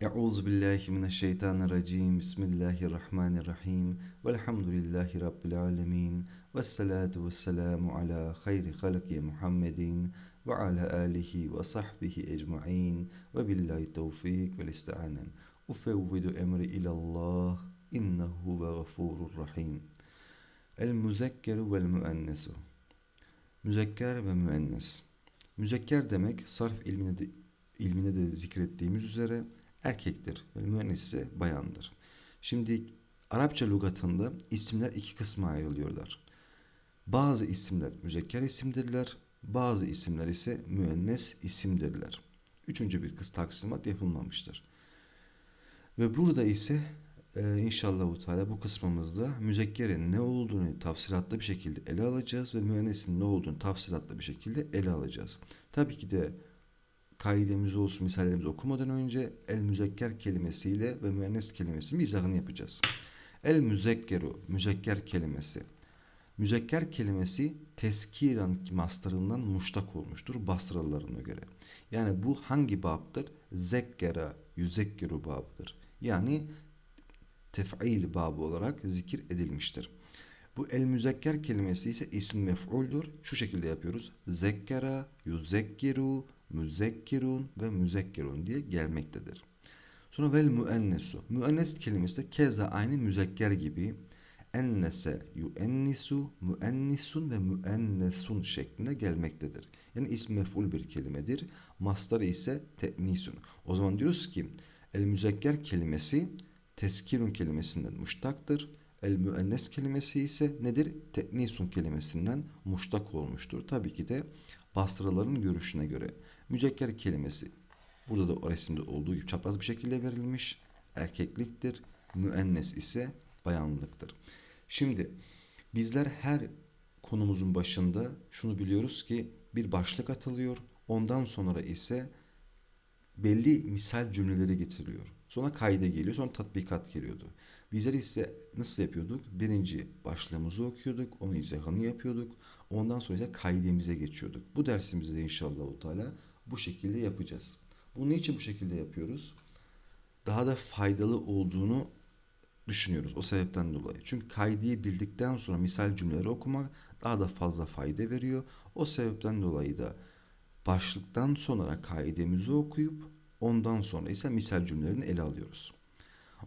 Euzu billahi mineşşeytanirracim. Bismillahirrahmanirrahim. Velhamdülillahi rabbil alamin. Ves salatu vesselamu ala hayri halki Muhammedin ve ala alihi ve sahbihi ecmaîn. Ve billahi tevfik ve isti'anen. Ufevvidu emri ilallah. İnnehu ve gafurur rahim. El müzekkeru vel müennesu. Müzekker ve müennes. Müzekker demek sarf ilmine de, ilmine de zikrettiğimiz üzere erkektir ve müennes ise bayandır. Şimdi Arapça lügatında isimler iki kısma ayrılıyorlar. Bazı isimler müzekker isimdirler, bazı isimler ise müennes isimdirler. Üçüncü bir kız taksimat yapılmamıştır. Ve burada ise e, inşallah Teala bu kısmımızda müzekkerin ne olduğunu tafsilatlı bir şekilde ele alacağız ve müennesin ne olduğunu tafsilatlı bir şekilde ele alacağız. Tabii ki de kaidemiz olsun, misallerimizi okumadan önce el müzekker kelimesiyle ve müennes kelimesinin izahını yapacağız. El müzekkeru, müzekker kelimesi. Müzekker kelimesi teskiran mastarından muştak olmuştur Basralılarına göre. Yani bu hangi babdır? Zekkera, yüzekkeru babıdır. Yani tef'il babı olarak zikir edilmiştir. Bu el müzekker kelimesi ise isim mef'uldür. Şu şekilde yapıyoruz. Zekkera, yuzekkiru, müzekkirun ve müzekkirun diye gelmektedir. Sonra vel müennesu. Müennes kelimesi de keza aynı müzekker gibi ennese, yuennisu, müennisun ve müennesun şeklinde gelmektedir. Yani ism mef'ul bir kelimedir. Mastarı ise te'nisun. O zaman diyoruz ki el müzekker kelimesi teskirun kelimesinden muştaktır. El müennes kelimesi ise nedir? Te'nisun kelimesinden muştak olmuştur. Tabii ki de bastıraların görüşüne göre. Müzekker kelimesi burada da o resimde olduğu gibi çapraz bir şekilde verilmiş. Erkekliktir. Müennes ise bayanlıktır. Şimdi bizler her konumuzun başında şunu biliyoruz ki bir başlık atılıyor. Ondan sonra ise belli misal cümleleri getiriyor. Sonra kayda geliyor, sonra tatbikat geliyordu. Bizler ise nasıl yapıyorduk? Birinci başlığımızı okuyorduk, onun izahını yapıyorduk. Ondan sonra ise kaydemize geçiyorduk. Bu dersimizde de inşallah Teala bu şekilde yapacağız. Bunu niçin bu şekilde yapıyoruz? Daha da faydalı olduğunu düşünüyoruz o sebepten dolayı. Çünkü kaydı bildikten sonra misal cümleleri okumak daha da fazla fayda veriyor. O sebepten dolayı da başlıktan sonra kaidemizi okuyup ondan sonra ise misal cümlelerini ele alıyoruz.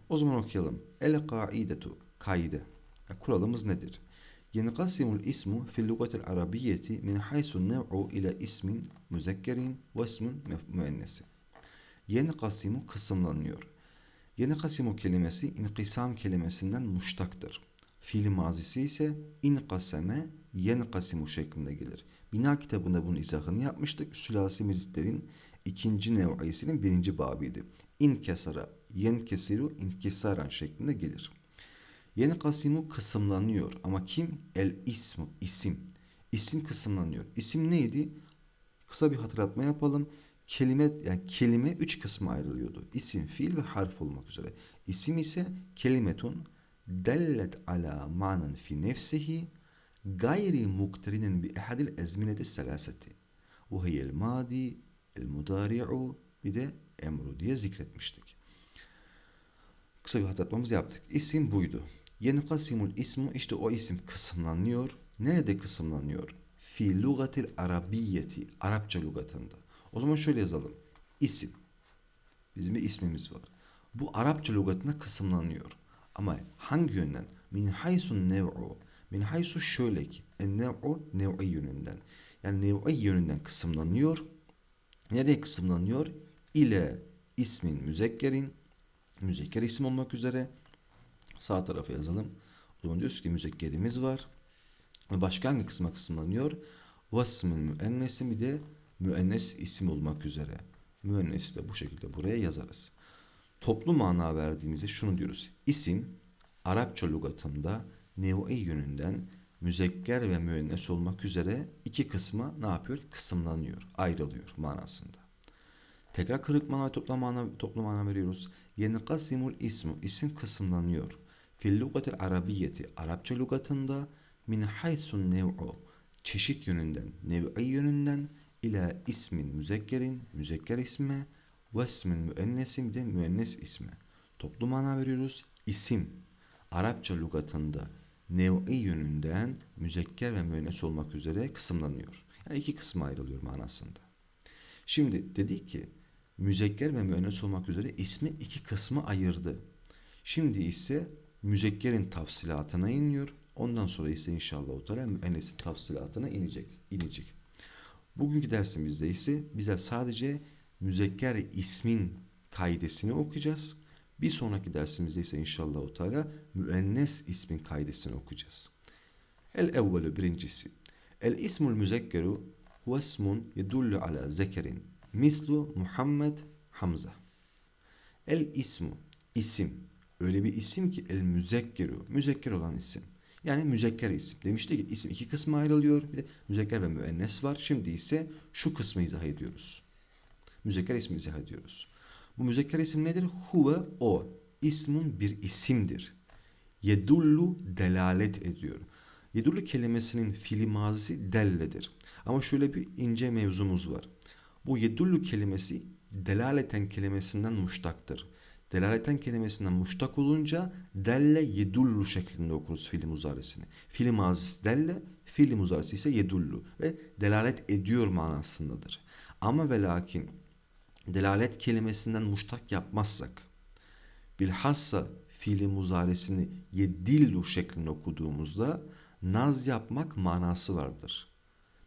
O zaman okuyalım. El kaidetu kaide. Kuralımız nedir? ينقسم الاسم في اللغة العربية من حيث النوع إلى اسم مذكر واسم müennes. Yenkasimu kısımlanıyor. Yenkasimu kelimesi inkisam kelimesinden muştaktır. Fiil mazisi ise inkaseme yenkasimu şeklinde gelir. Bina kitabında bunun izahını yapmıştık. Sülasi mezitlerin ikinci nev'isinin birinci babıydı. İnkesara, yenkesiru, inkisaran şeklinde gelir. Yeni kasimu kısımlanıyor ama kim? El ismu, isim. İsim kısımlanıyor. İsim neydi? Kısa bir hatırlatma yapalım. Kelime, yani kelime üç kısma ayrılıyordu. İsim, fiil ve harf olmak üzere. İsim ise kelimetun dellet ala manen fi nefsihi gayri mukterinin bi ehadil ezmineti selaseti. Ve hiyel madi, el mudari'u bir de emru diye zikretmiştik. Kısa bir hatırlatmamızı yaptık. İsim buydu. Yenkasimul ismu işte o isim kısımlanıyor. Nerede kısımlanıyor? Fi lugatil arabiyeti. Arapça lugatında. O zaman şöyle yazalım. İsim. Bizim bir ismimiz var. Bu Arapça lugatında kısımlanıyor. Ama hangi yönden? Min haysun nev'u. Min haysu şöyle ki. En nev'u nev'i yönünden. Yani nev'i yönünden kısımlanıyor. Nereye kısımlanıyor? İle ismin müzekkerin. Müzekker isim olmak üzere Sağ tarafa yazalım. O zaman diyoruz ki müzekkerimiz var. Başka hangi kısma kısımlanıyor? Vasmın müennesi bir de müennes isim olmak üzere. Müennesi de bu şekilde buraya yazarız. Toplu mana verdiğimizde şunu diyoruz. İsim Arapça lügatında nev'i yönünden müzekker ve müennes olmak üzere iki kısma ne yapıyor? Kısımlanıyor, ayrılıyor manasında. Tekrar kırık mana toplam mana, toplu mana veriyoruz. Yenkasimul ismu, isim kısımlanıyor. Fil lugatil arabiyeti Arapça lügatında min haysun nev'u çeşit yönünden, nev'i yönünden ila ismin müzekkerin, müzekker isme Ve ismin müennesin bir de müennes ismi. Toplu mana veriyoruz. İsim Arapça lügatında nev'i yönünden müzekker ve müennes olmak üzere kısımlanıyor. Yani iki kısma ayrılıyor manasında. Şimdi dedik ki müzekker ve müennes olmak üzere ismi iki kısmı ayırdı. Şimdi ise müzekkerin tafsilatına iniyor. Ondan sonra ise inşallah teala müennesin tafsilatına inecek. inecek. Bugünkü dersimizde ise bize sadece müzekker ismin kaidesini okuyacağız. Bir sonraki dersimizde ise inşallah teala müennes ismin kaidesini okuyacağız. El evvelu birincisi. El ismul müzekkeru huve ismun yedullu ala zekerin mislu Muhammed Hamza. El ismu isim öyle bir isim ki el müzekkeru müzekker olan isim. Yani müzekker isim. Demiştik ki isim iki kısma ayrılıyor. Bir de müzekker ve müennes var. Şimdi ise şu kısmı izah ediyoruz. Müzekker ismi izah ediyoruz. Bu müzekker isim nedir? Huve o. İsmun bir isimdir. Yedullu delalet ediyor. Yedullu kelimesinin fiili mazisi delledir. Ama şöyle bir ince mevzumuz var. Bu yedullu kelimesi delaleten kelimesinden muştaktır. Delaleten kelimesinden muştak olunca delle yedullu şeklinde okuruz fiili muzaresini. Fiili mazisi delle, fiili muzaresi ise yedullu ve delalet ediyor manasındadır. Ama ve lakin delalet kelimesinden muştak yapmazsak bilhassa fiili muzaresini yedillu şeklinde okuduğumuzda naz yapmak manası vardır.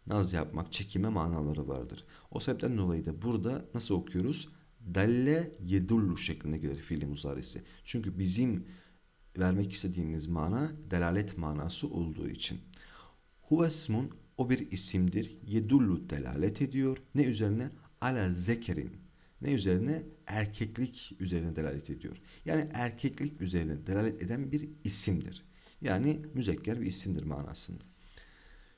Naz yapmak, çekime manaları vardır. O sebepten dolayı da burada nasıl okuyoruz? Dalle yedullu şeklinde gelir fiili muzaresi. Çünkü bizim vermek istediğimiz mana delalet manası olduğu için. Huvesmun o bir isimdir. Yedullu delalet ediyor. Ne üzerine? Ala zekerin. Ne üzerine? Erkeklik üzerine delalet ediyor. Yani erkeklik üzerine delalet eden bir isimdir. Yani müzekker bir isimdir manasında.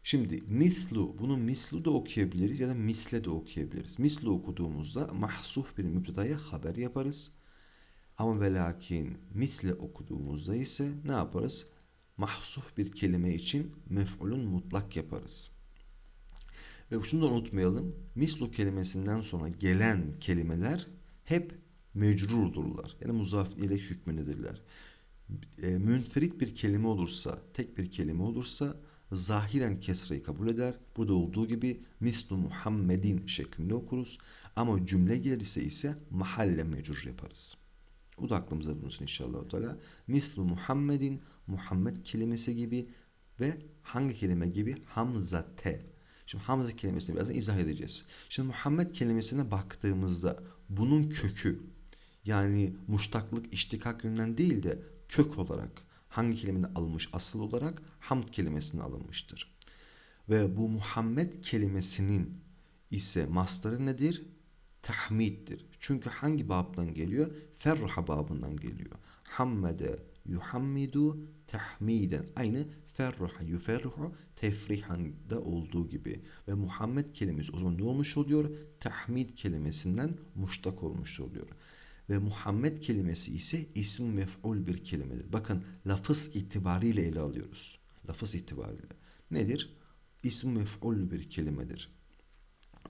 Şimdi mislu, bunu mislu da okuyabiliriz ya da misle de okuyabiliriz. Mislu okuduğumuzda mahsuf bir mübtedaya haber yaparız. Ama ve lakin misle okuduğumuzda ise ne yaparız? Mahsuf bir kelime için mef'ulun mutlak yaparız. Ve şunu da unutmayalım. Mislu kelimesinden sonra gelen kelimeler hep mecrurdurlar. Yani muzaf ile hükmündedirler. E, münferit bir kelime olursa, tek bir kelime olursa zahiren kesreyi kabul eder. Burada olduğu gibi mislu Muhammedin şeklinde okuruz. Ama cümle gelirse ise mahalle mecrur yaparız. Bu da aklımıza bulunsun inşallah. Teala. Mislu Muhammedin, Muhammed kelimesi gibi ve hangi kelime gibi? Hamzate. Şimdi Hamza kelimesini birazdan izah edeceğiz. Şimdi Muhammed kelimesine baktığımızda bunun kökü yani muştaklık iştikak yönünden değil de kök olarak hangi kelimeden alınmış asıl olarak hamd kelimesine alınmıştır. Ve bu Muhammed kelimesinin ise mastarı nedir? Tahmiddir. Çünkü hangi babdan geliyor? Ferruha babından geliyor. Hammede yuhammidu tahmiden. Aynı ferruha yuferruhu tefrihan da olduğu gibi. Ve Muhammed kelimesi o zaman ne olmuş oluyor? Tahmid kelimesinden muştak olmuş oluyor. Ve Muhammed kelimesi ise isim mef'ul bir kelimedir. Bakın lafız itibariyle ele alıyoruz. Lafız itibariyle. Nedir? İsim mef'ul bir kelimedir.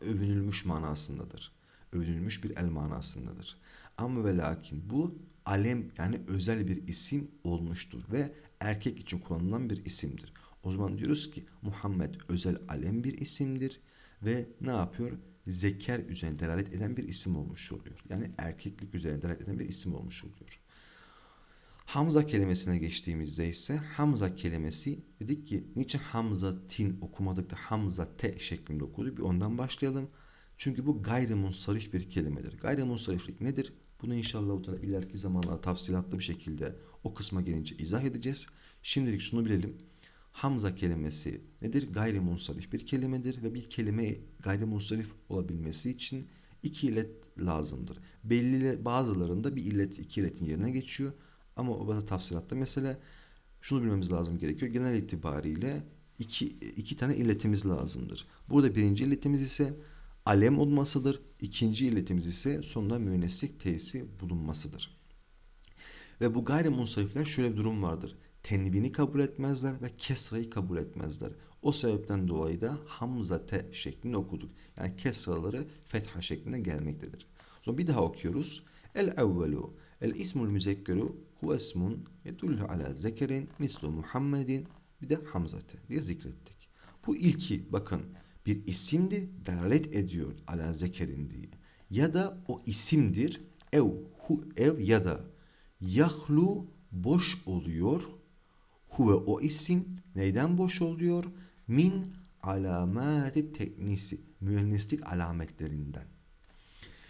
Övünülmüş manasındadır. Övünülmüş bir el manasındadır. Ama ve lakin bu alem yani özel bir isim olmuştur ve erkek için kullanılan bir isimdir. O zaman diyoruz ki Muhammed özel alem bir isimdir ve ne yapıyor? Zeker üzerine delalet eden bir isim olmuş oluyor. Yani erkeklik üzerine delalet eden bir isim olmuş oluyor. Hamza kelimesine geçtiğimizde ise Hamza kelimesi dedik ki niçin Hamza tin okumadık da Hamza te şeklinde okuduk bir ondan başlayalım. Çünkü bu gayrimunsarif bir kelimedir. Gayrimunsariflik nedir? Bunu inşallah ileriki zamanlarda tafsilatlı bir şekilde o kısma gelince izah edeceğiz. Şimdilik şunu bilelim. Hamza kelimesi nedir? Gayrimunsarif bir kelimedir ve bir kelime gayrimunsarif olabilmesi için iki illet lazımdır. Belli bazılarında bir illet iki illetin yerine geçiyor ama o bazı tafsilatta mesela şunu bilmemiz lazım gerekiyor. Genel itibariyle iki, iki tane illetimiz lazımdır. Burada birinci illetimiz ise alem olmasıdır. İkinci illetimiz ise sonunda müenneslik t'si bulunmasıdır. Ve bu gayrimunsarifler şöyle bir durum vardır tenvini kabul etmezler ve kesrayı kabul etmezler. O sebepten dolayı da hamzate şeklinde okuduk. Yani kesraları fetha şeklinde gelmektedir. Sonra bir daha okuyoruz. El evvelu. El ismul müzekkeru huve ismun yedullu ala zekerin mislu Muhammedin bir de Hamzate diye zikrettik. Bu ilki bakın bir isimdi delalet ediyor ala zekerin diye. Ya da o isimdir ev hu ev ya da yahlu boş oluyor. Huve o isim neyden boş oluyor? Min alamati teknisi mühendislik alametlerinden.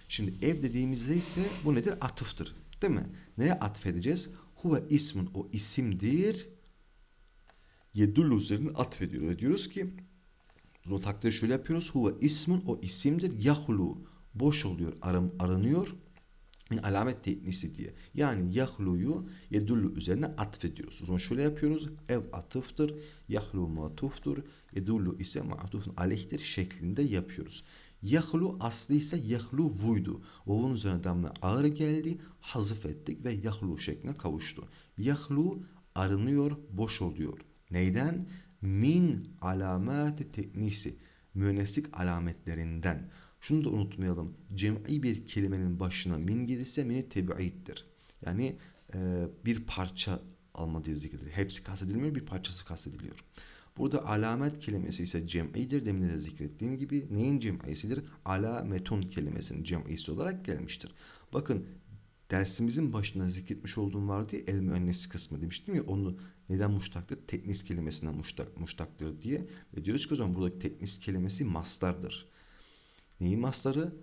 Şimdi ev dediğimizde ise bu nedir? Atıftır. Değil mi? Neye atfedeceğiz? Huve ismin o isimdir. Yedullu üzerine atfediyor. Ve diyoruz ki o takdirde şöyle yapıyoruz. Huve ismin o isimdir. Yahlu boş oluyor, aram, aranıyor. Min alamet teknisi diye. Yani yahluyu yedullu üzerine atfediyoruz. O zaman şöyle yapıyoruz. Ev atıftır. Yahlu matuftur. Yedullu ise matufun aleyhtir şeklinde yapıyoruz. Yahlu aslı ise yahlu vuydu. Vovun üzerine damla ağır geldi. Hazıf ettik ve yahlu şekline kavuştu. Yahlu arınıyor, boş oluyor. Neyden? Min alamati teknisi. Müenneslik alametlerinden. Şunu da unutmayalım. Cem'i bir kelimenin başına min gelirse mini tebi'ittir. Yani e, bir parça alma diye zikredilir. Hepsi kastedilmiyor, bir parçası kastediliyor. Burada alamet kelimesi ise cem'idir. Demin de zikrettiğim gibi neyin cem'isidir? Alametun kelimesinin cem'isi olarak gelmiştir. Bakın dersimizin başında zikretmiş olduğum vardı ya el müennesi kısmı demiştim ya onu neden muştaktır? Teknis kelimesinden muştak, muştaktır diye. Ve diyoruz ki o zaman buradaki teknis kelimesi mastardır. Neyin mastarı?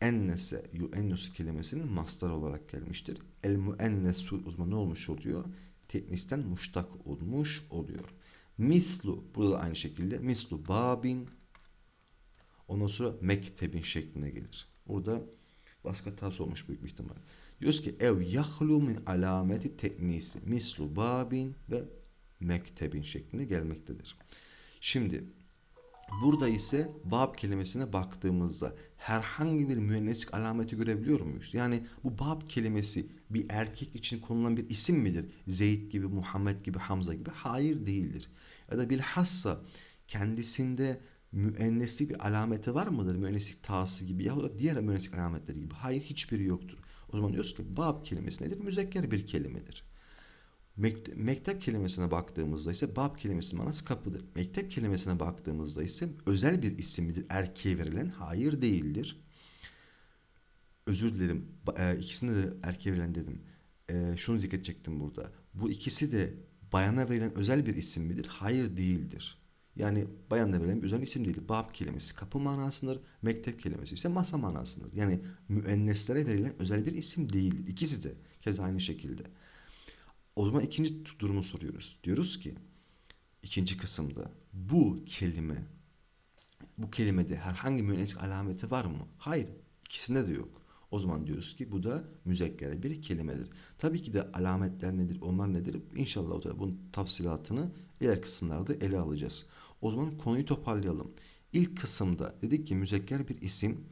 Ennese, yuennusu kelimesinin mastar olarak gelmiştir. El müennesu o zaman ne olmuş oluyor? Teknisten muştak olmuş oluyor. Mislu, burada da aynı şekilde mislu babin ondan sonra mektebin şeklinde gelir. Burada baskı hatası olmuş büyük bir ihtimal. Diyoruz ki ev yahlu min alameti teknisi mislu babin ve mektebin şeklinde gelmektedir. Şimdi burada ise bab kelimesine baktığımızda herhangi bir müenneslik alameti görebiliyor muyuz? Yani bu bab kelimesi bir erkek için konulan bir isim midir? Zeyd gibi, Muhammed gibi, Hamza gibi? Hayır değildir. Ya da bilhassa kendisinde müenneslik bir alameti var mıdır? Müenneslik tası gibi yahut da diğer müenneslik alametleri gibi. Hayır hiçbiri yoktur. O zaman diyoruz ki bab kelimesi nedir? Müzekker bir kelimedir. Mektep, mektep kelimesine baktığımızda ise bab kelimesinin manası kapıdır. Mektep kelimesine baktığımızda ise özel bir isim midir? Erkeğe verilen hayır değildir. Özür dilerim. E, ikisini de erkeğe verilen dedim. E, şunu zikredecektim burada. Bu ikisi de bayana verilen özel bir isim midir? Hayır değildir. Yani bayanla verilen bir özel isim değil. Bab kelimesi kapı manasındır. Mektep kelimesi ise masa manasındır. Yani müenneslere verilen özel bir isim değildir. İkisi de kez aynı şekilde. O zaman ikinci durumu soruyoruz. Diyoruz ki ikinci kısımda bu kelime bu kelimede herhangi bir müenneslik alameti var mı? Hayır. ikisinde de yok. O zaman diyoruz ki bu da müzekkere bir kelimedir. Tabii ki de alametler nedir, onlar nedir? İnşallah bunun tafsilatını diğer kısımlarda ele alacağız. O zaman konuyu toparlayalım. İlk kısımda dedik ki müzekker bir isim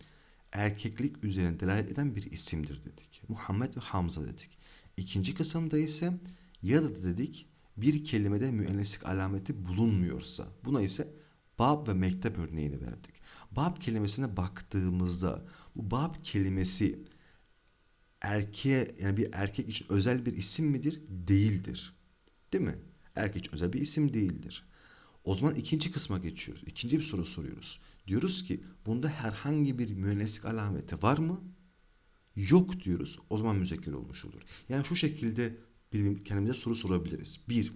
erkeklik üzerine delalet eden bir isimdir dedik. Muhammed ve Hamza dedik. İkinci kısımda ise ya da dedik bir kelimede müenneslik alameti bulunmuyorsa buna ise bab ve mektep örneğini verdik. Bab kelimesine baktığımızda bu bab kelimesi erkeğe yani bir erkek için özel bir isim midir? Değildir. Değil mi? Erkek için özel bir isim değildir. O zaman ikinci kısma geçiyoruz. İkinci bir soru soruyoruz. Diyoruz ki bunda herhangi bir müenneslik alameti var mı? Yok diyoruz. O zaman müzekker olmuş olur. Yani şu şekilde kendimize soru sorabiliriz. Bir,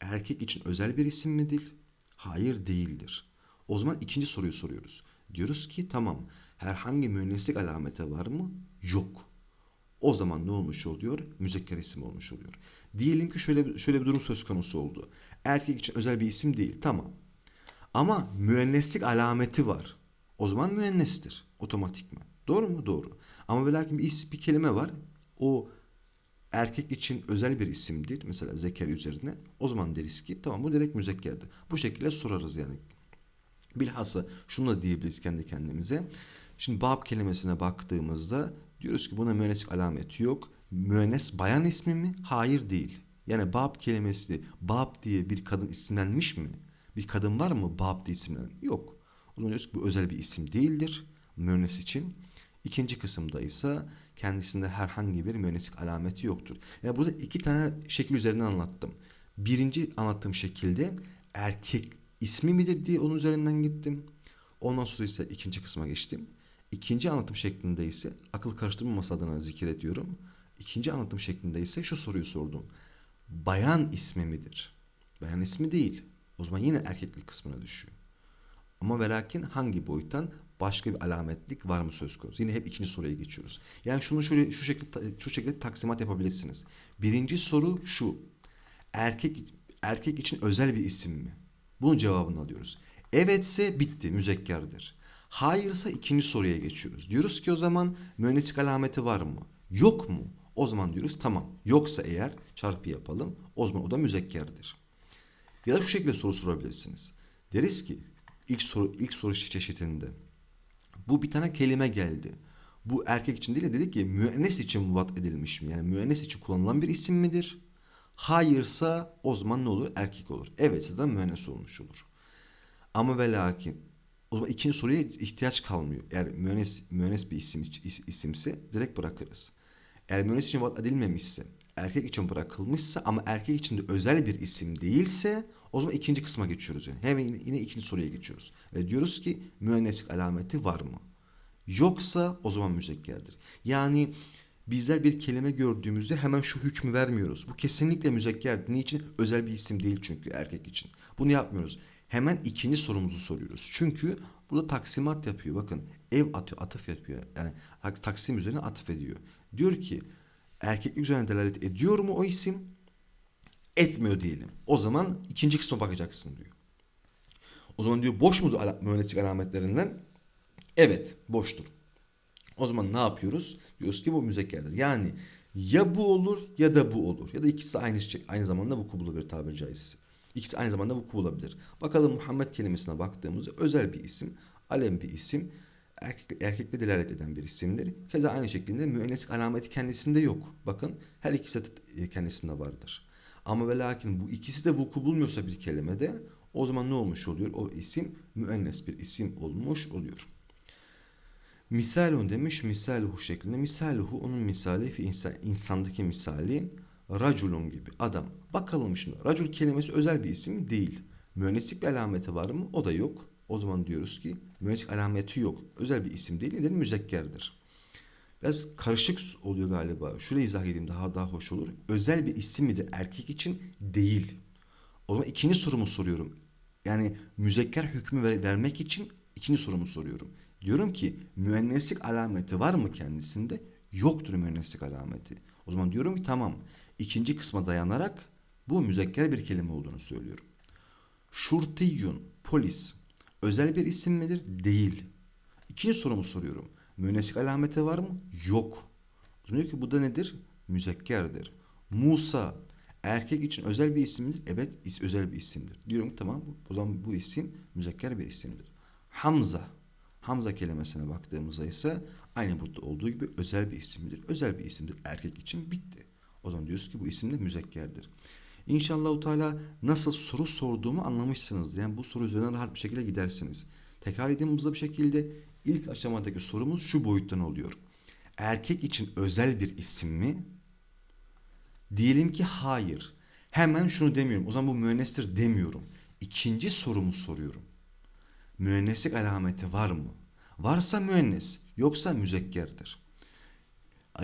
erkek için özel bir isim midir? Hayır değildir. O zaman ikinci soruyu soruyoruz. Diyoruz ki tamam herhangi müenneslik alameti var mı? Yok. O zaman ne olmuş oluyor? Müzekker isim olmuş oluyor. Diyelim ki şöyle şöyle bir durum söz konusu oldu. Erkek için özel bir isim değil. Tamam. Ama müenneslik alameti var. O zaman müennestir otomatikman. Doğru mu? Doğru. Ama ve lakin bir, isim, bir kelime var. O erkek için özel bir isimdir. Mesela zeker üzerine. O zaman deriz ki tamam bu direkt müzekkerdir. Bu şekilde sorarız yani. Bilhassa şunu da diyebiliriz kendi kendimize. Şimdi bab kelimesine baktığımızda diyoruz ki buna müennes alameti yok. Müennes bayan ismi mi? Hayır değil. Yani bab kelimesi bab diye bir kadın isimlenmiş mi? Bir kadın var mı bab diye isimlenen? Yok. O zaman diyoruz ki bu özel bir isim değildir. Müennes için. İkinci kısımda ise kendisinde herhangi bir mühendislik alameti yoktur. Yani burada iki tane şekil üzerinden anlattım. Birinci anlattığım şekilde erkek ismi midir diye onun üzerinden gittim. Ondan sonra ise ikinci kısma geçtim. İkinci anlatım şeklinde ise akıl karıştırmaması adına zikrediyorum. İkinci anlatım şeklinde ise şu soruyu sordum. Bayan ismi midir? Bayan ismi değil. O zaman yine erkeklik kısmına düşüyor. Ama ve lakin hangi boyuttan başka bir alametlik var mı söz konusu? Yine hep ikinci soruya geçiyoruz. Yani şunu şöyle şu şekilde şu şekilde taksimat yapabilirsiniz. Birinci soru şu. Erkek erkek için özel bir isim mi? Bunun cevabını alıyoruz. Evetse bitti, müzekkerdir. Hayırsa ikinci soruya geçiyoruz. Diyoruz ki o zaman mühendislik alameti var mı? Yok mu? O zaman diyoruz tamam. Yoksa eğer çarpı yapalım. O zaman o da müzekkerdir. Ya da şu şekilde soru sorabilirsiniz. Deriz ki ilk soru ilk soru çeşitinde bu bir tane kelime geldi. Bu erkek için değil de dedik ki müennes için muvat edilmiş mi? Yani müennes için kullanılan bir isim midir? Hayırsa o zaman ne olur? Erkek olur. Evetse de müennes olmuş olur. Ama ve lakin o zaman ikinci soruya ihtiyaç kalmıyor. Eğer müennes, müennes bir isim, is- isimse direkt bırakırız. Eğer müennes için muvat edilmemişse, erkek için bırakılmışsa ama erkek için de özel bir isim değilse o zaman ikinci kısma geçiyoruz. Yani. Hemen yine, yine ikinci soruya geçiyoruz. Ve diyoruz ki müenneslik alameti var mı? Yoksa o zaman müzekkerdir. Yani bizler bir kelime gördüğümüzde hemen şu hükmü vermiyoruz. Bu kesinlikle müzekkerdir. Niçin? Özel bir isim değil çünkü erkek için. Bunu yapmıyoruz. Hemen ikinci sorumuzu soruyoruz. Çünkü burada taksimat yapıyor. Bakın ev atıyor, atıf yapıyor. Yani tak- taksim üzerine atıf ediyor. Diyor ki erkeklik üzerine delalet ediyor mu o isim? Etmiyor diyelim. O zaman ikinci kısma bakacaksın diyor. O zaman diyor boş mudur mühendislik alametlerinden? Evet, boştur. O zaman ne yapıyoruz? Diyoruz ki bu müzekkerdir. Yani ya bu olur ya da bu olur. Ya da ikisi aynı şey, aynı zamanda vuku bulabilir tabiri caizse. İkisi aynı zamanda vuku bulabilir. Bakalım Muhammed kelimesine baktığımızda özel bir isim, alem bir isim, erkek, erkekle delalet eden bir isimdir. Keza aynı şekilde müenneslik alameti kendisinde yok. Bakın her ikisi de kendisinde vardır. Ama ve lakin bu ikisi de vuku bulmuyorsa bir kelimede o zaman ne olmuş oluyor? O isim müennes bir isim olmuş oluyor. Misalun demiş misaluhu şeklinde. Misaluhu onun misali fi insan, insandaki misali raculun gibi adam. Bakalım şimdi racul kelimesi özel bir isim değil. Mühendislik bir alameti var mı? O da yok. O zaman diyoruz ki mühendislik alameti yok. Özel bir isim değil. Neden? Müzekkerdir. Biraz karışık oluyor galiba. Şurayı izah edeyim daha daha hoş olur. Özel bir isim midir erkek için? Değil. O zaman ikinci sorumu soruyorum. Yani müzekker hükmü ver- vermek için ikinci sorumu soruyorum. Diyorum ki müenneslik alameti var mı kendisinde? Yoktur müenneslik alameti. O zaman diyorum ki tamam. İkinci kısma dayanarak bu müzekker bir kelime olduğunu söylüyorum. Şurtiyun, polis. Özel bir isim midir? Değil. İkinci sorumu soruyorum. Müenneslik alameti var mı? Yok. Diyor ki bu da nedir? Müzekkerdir. Musa, erkek için özel bir isimdir. Evet, is özel bir isimdir. Diyorum ki tamam, o zaman bu isim müzekker bir isimdir. Hamza, Hamza kelimesine baktığımızda ise aynı burada olduğu gibi özel bir isimdir. Özel bir isimdir. Erkek için bitti. O zaman diyoruz ki bu isim de müzekkerdir. İnşallah Teala nasıl soru sorduğumu anlamışsınızdır. Yani bu soru üzerinden rahat bir şekilde gidersiniz. Tekrar edeyim hızlı bir şekilde ilk aşamadaki sorumuz şu boyuttan oluyor. Erkek için özel bir isim mi? Diyelim ki hayır. Hemen şunu demiyorum. O zaman bu müennestir demiyorum. İkinci sorumu soruyorum. Müenneslik alameti var mı? Varsa müennes, yoksa müzekkerdir.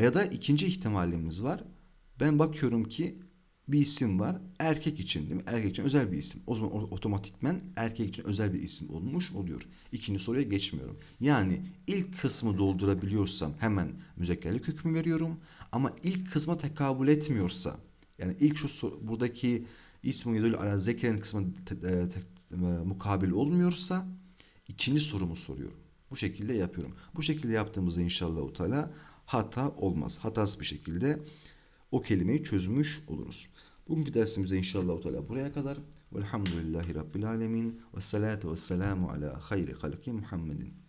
Ya da ikinci ihtimalimiz var. Ben bakıyorum ki bir isim var. Erkek için değil mi? Erkek için özel bir isim. O zaman otomatikmen erkek için özel bir isim olmuş oluyor. İkinci soruya geçmiyorum. Yani ilk kısmı doldurabiliyorsam hemen müzekkerlik hükmü veriyorum. Ama ilk kısma tekabül etmiyorsa yani ilk şu sor- buradaki ismi yedül ala zekerin kısmı te- e, te- e, mukabil olmuyorsa ikinci sorumu soruyorum. Bu şekilde yapıyorum. Bu şekilde yaptığımızda inşallah Teala hata olmaz. Hatasız bir şekilde o kelimeyi çözmüş oluruz. Bugünkü dersimize inşallah Teala buraya kadar. Velhamdülillahi Rabbil Alemin. Ve salatu ve selamu ala hayri halki Muhammedin.